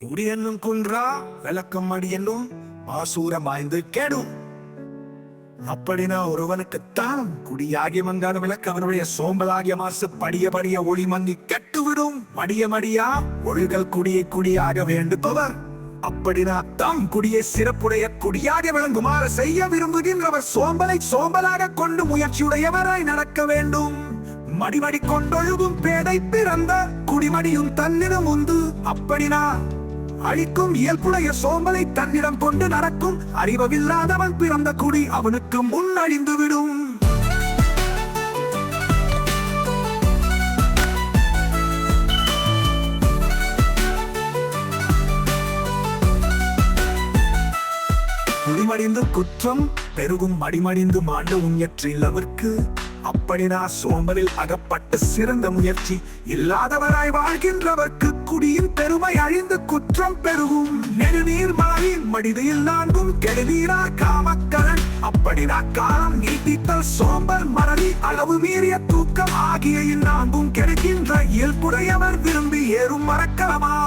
குடி என்னும் குன்றா விளக்கம் அடி என்னும் ஆசூர மாய்ந்து கெடும். அப்படினா ஒருவனுக்குத்தான் குடியாகி வந்தான விளக்கு அவனுடைய சோம்பலாகிய மாசு படிய படிய ஒளி மங்கி கெட்டுவிடும். மடிய மடியா ஒழுகல் குடியை குடியாக வேண்டுபவர். அப்படினா தம் குடியை சிறப்புடைய குடியாக விளங்குமாறு செய்ய விரும்புகின்றவர். சோம்பலை சோம்பலாக கொண்டு முயற்சியுடையவராய் நடக்க வேண்டும். மடிமடி கொண்டொழுகும் பேதை பிறந்த குடிமடியும் தன்னிடம் உண்டு. அப்படினா அழிக்கும் இயல்புடைய சோம்பலை தன்னிடம் கொண்டு நடக்கும். அறிவவில்லாதவன் பிறந்த குடி அவனுக்கு முன் அழிந்துவிடும் குடிமடிந்து குற்றம் பெருகும் மடிமடிந்து மாண்டு முயற்சியில்லவர்க்கு அப்படினா சோம்பலில் அகப்பட்ட சிறந்த முயற்சி இல்லாதவராய் வாழ்கின்றவர்க்கு குடியின் பெருமை அழிந்து குற்றம் பெருகும். நெடுநீர் மாறி மடிதையில் நான்கும். கெடுநீரா காமக்கரன். அப்படினா காலம் நீட்டித்தல் சோம்பல் மறதி அளவு மீறிய தூக்கம் ஆகிய இந்நான்கும் கெடுக்கின்ற இயல்புடையவர் விரும்பி ஏறும் மரக்கலமா?